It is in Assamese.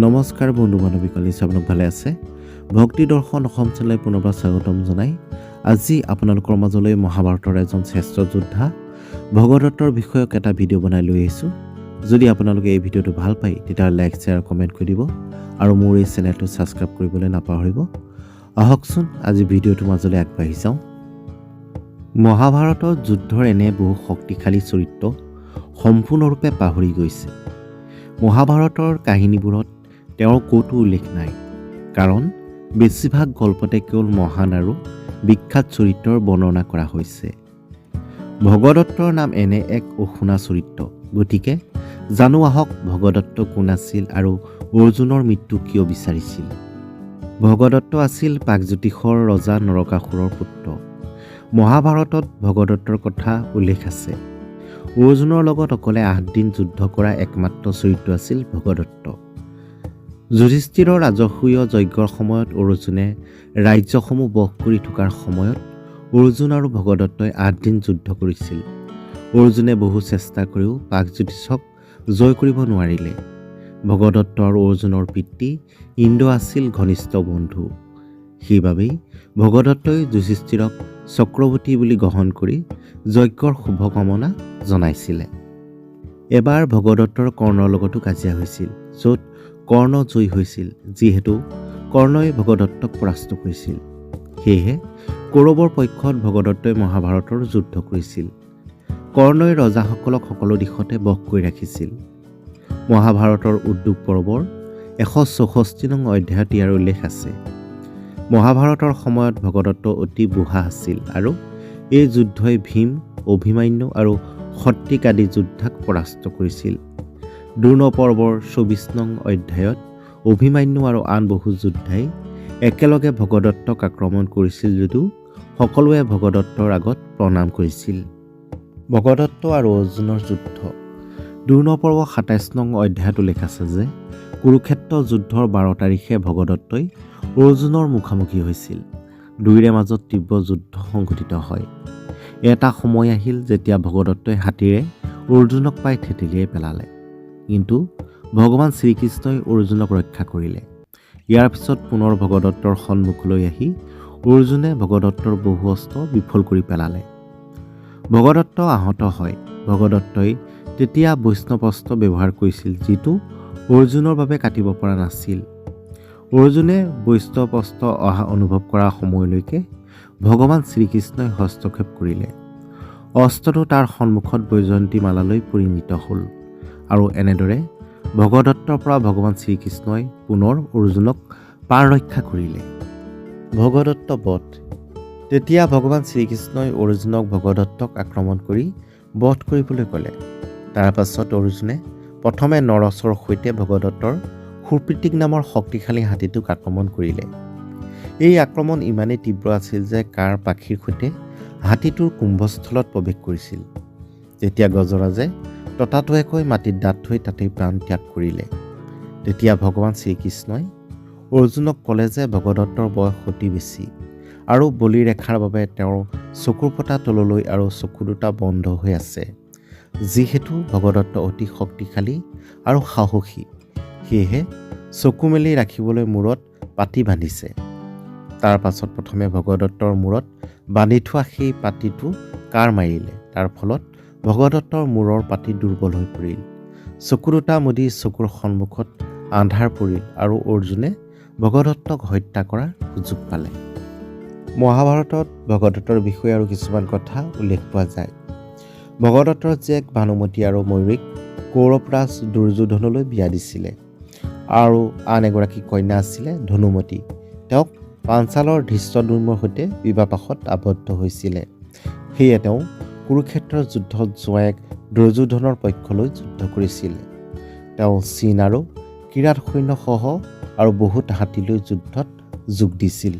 নমস্কাৰ বন্ধু বান্ধৱীসকল নিশ্চয় আপোনালোক ভালে আছে? ভক্তি দৰ্শন অসম চেনেললৈ পুনৰবাৰ স্বাগতম জনাই। আজি আপোনালোকৰ মাজলৈ মহাভাৰতৰ এজন শ্ৰেষ্ঠ যোদ্ধা ভগদত্তৰ বিষয়ক এটা ভিডিঅ' বনাই লৈ আহিছোঁ। যদি আপোনালোকে এই ভিডিঅ'টো ভাল পায় তেতিয়াহ'লে লাইক শ্বেয়াৰ কমেণ্ট কৰি দিব আৰু মোৰ এই চেনেলটো ছাবস্ক্ৰাইব কৰিবলৈ নাপাহৰিব। আহকচোন আজি ভিডিঅ'টোৰ মাজলৈ আগবাঢ়ি যাওঁ। মহাভাৰতত যুদ্ধৰ এনে বহু শক্তিশালী চৰিত্ৰ সম্পূৰ্ণৰূপে পাহৰি গৈছে। মহাভাৰতৰ কাহিনীবোৰত তেওঁৰ ক'তো উল্লেখ নাই। কাৰণ বেছিভাগ গল্পতে কেৱল মহান আৰু বিখ্যাত চৰিত্ৰৰ বৰ্ণনা কৰা হৈছে। ভগদত্তৰ নাম এনে এক অশুনা চৰিত্ৰ। গতিকে জানো আহক ভগদত্ত কোন আছিল আৰু অৰ্জুনৰ মৃত্যু কিয় বিচাৰিছিল? ভগদত্ত আছিল প্ৰাগজ্যোতিষৰ ৰজা নৰকাসুৰৰ পুত্ৰ। মহাভাৰতত ভগদত্তৰ কথা উল্লেখ আছে। অৰ্জুনৰ লগত অকলে আঠদিন যুদ্ধ কৰা একমাত্ৰ চৰিত্ৰ আছিল ভগদত্ত। যুধিষ্ঠিৰৰ ৰাজসূয় যজ্ঞৰ সময়ত অৰ্জুনে ৰাজ্যসমূহ বশ কৰি থকাৰ সময়ত অৰ্জুন আৰু ভগদত্তই আঠদিন যুদ্ধ কৰিছিল। অৰ্জুনে বহু চেষ্টা কৰিও প্ৰাগজ্যোতিষক জয় কৰিব নোৱাৰিলে। ভগদত্ত আৰু অৰ্জুনৰ পিতৃ ইন্দ্ৰ আছিল ঘনিষ্ঠ বন্ধু। সেইবাবেই ভগদত্তই যুধিষ্ঠিৰক চক্ৰৱৰ্তী বুলি গ্ৰহণ কৰি যজ্ঞৰ শুভকামনা জনাইছিলে। এবাৰ ভগদত্তৰ কৰ্ণৰ লগতো কাজিয়া হৈছিল য'ত কৰ্ণ জয়ী হৈছিল যিহেতু কৰ্ণই ভগদত্তক পৰাস্ত কৰিছিল। সেয়েহে কৌৰৱৰ পক্ষত ভগদত্তই মহাভাৰতৰ যুদ্ধ কৰিছিল। কৰ্ণই ৰজাসকলক সকলো দিশতে বশ কৰি ৰাখিছিল। মহাভাৰতৰ উদ্যোগ পৰ্বৰ এশ চৌষষ্ঠি নং অধ্যায়ত ইয়াৰ উল্লেখ আছে। মহাভাৰতৰ সময়ত ভগদত্ত অতি বুঢ়া আছিল আৰু এই যুদ্ধই ভীম অভিমান্যু আৰু সত্ৰিক আদি যোদ্ধাক পৰাস্ত কৰিছিল। দ্ৰোণ পৰ্বৰ চৌবিছ নং অধ্যায়ত অভিমান্যু আৰু আন বহু যোদ্ধাই একেলগে ভগদত্তক আক্ৰমণ কৰিছিল যদিও সকলোৱে ভগদত্তৰ আগত প্ৰণাম কৰিছিল। ভগদত্ত আৰু অৰ্জুনৰ যুদ্ধ। দ্ৰোণ পৰ্ব সাতাইছ নং অধ্যায়ত উল্লেখ আছে যে কুৰুক্ষেত্ৰ যুদ্ধৰ বাৰ তাৰিখে ভগদত্তই অৰ্জুনৰ মুখামুখি হৈছিল। দুয়োৰে মাজত তীব্ৰ যুদ্ধ সংঘটিত হয়। এটা সময় আহিল যেতিয়া ভগদত্তই হাতীৰে অৰ্জুনক পাই থেতেলিয়াই পেলালে। কিন্তু ভগৱান শ্ৰীকৃষ্ণই অৰ্জুনক ৰক্ষা কৰিলে। ইয়াৰ পিছত পুনৰ ভগদত্তৰ সন্মুখলৈ আহি অৰ্জুনে ভগদত্তৰ বহু অস্ত্ৰ বিফল কৰি পেলালে। ভগদত্ত আহত হয়। ভগদত্তই তেতিয়া বৈষ্ণৱস্ত্ৰ ব্যৱহাৰ কৰিছিল যিটো অৰ্জুনৰ বাবে কাটিব পৰা নাছিল। অৰ্জুনে বৈষ্ণৱস্ত্ৰ অহা অনুভৱ কৰা সময়লৈকে ভগৱান শ্ৰীকৃষ্ণই হস্তক্ষেপ কৰিলে। অস্ত্ৰটো তাৰ সন্মুখত বৈজয়ন্তী মালালৈ পৰিণিত হ'ল। আৰু এনেদৰে ভগদত্তৰ পৰা ভগৱান শ্ৰীকৃষ্ণই পুনৰ অৰ্জুনক পাৰ ৰক্ষা কৰিলে। ভগদত্ত বধ। তেতিয়া ভগৱান শ্ৰীকৃষ্ণই অৰ্জুনক ভগদত্তক আক্ৰমণ কৰি বধ কৰিবলৈ ক'লে। তাৰ পাছত অৰ্জুনে প্ৰথমে নৰচৰ সৈতে ভগদত্তৰ সুপ্ৰীতিক নামৰ শক্তিশালী হাতীটোক আক্ৰমণ কৰিলে। এই আক্ৰমণ ইমানেই তীব্ৰ আছিল যে কাৰ পাখিৰ সৈতে হাতীটোৰ কুম্ভস্থলত প্ৰৱেশ কৰিছিল। তেতিয়া গজৰাজে ততাতৈয়াকৈ মাটিত দাঁত থৈ তাতেই প্ৰাণ ত্যাগ কৰিলে। তেতিয়া ভগৱান শ্ৰীকৃষ্ণই অৰ্জুনক ক'লে যে ভগদত্তৰ বয়স অতি বেছি আৰু বলিৰেখাৰ বাবে তেওঁৰ চকুৰ পতা তললৈ আৰু চকু দুটা বন্ধ হৈ আছে। যিহেতু ভগদত্ত অতি শক্তিশালী আৰু সাহসী সেয়েহে চকু মেলি ৰাখিবলৈ মূৰত পাতি বান্ধিছে। তাৰ পাছত প্ৰথমে ভগদত্তৰ মূৰত বান্ধি থোৱা সেই পাতিটো কাৰ মাৰিলে? তাৰ ফলত ভগদত্তৰ মূৰৰ পাতি দুৰ্বল হৈ পৰিল। চকু দুটা মুদি চকুৰ সন্মুখত আন্ধাৰ পৰিল আৰু অৰ্জুনে ভগদত্তক হত্যা কৰাৰ সুযোগ পালে। মহাভাৰতত ভগদত্তৰ বিষয়ে আৰু কিছুমান কথা উল্লেখ পোৱা যায়। ভগদত্তৰ জীয়েক ভানুমতী আৰু ময়ূৰীক কৌৰৱৰাজ দুৰ্যোধনলৈ বিয়া দিছিলে আৰু আন এগৰাকী কন্যা আছিলে ধনুমতী। তেওঁক পাঞ্চালৰ ধৃষ্টদুৰ্মৰ সৈতে বিবাহপাশত আবদ্ধ হৈছিলে। সেয়ে তেওঁ কুৰুক্ষেত্ৰৰ যুদ্ধত জোঁৱায়েক দুৰ্যোধনৰ পক্ষলৈ যুদ্ধ কৰিছিল। তেওঁ চীন আৰু কিৰাত সৈন্যসহ আৰু বহুত হাতীলৈ যুদ্ধত যোগ দিছিল।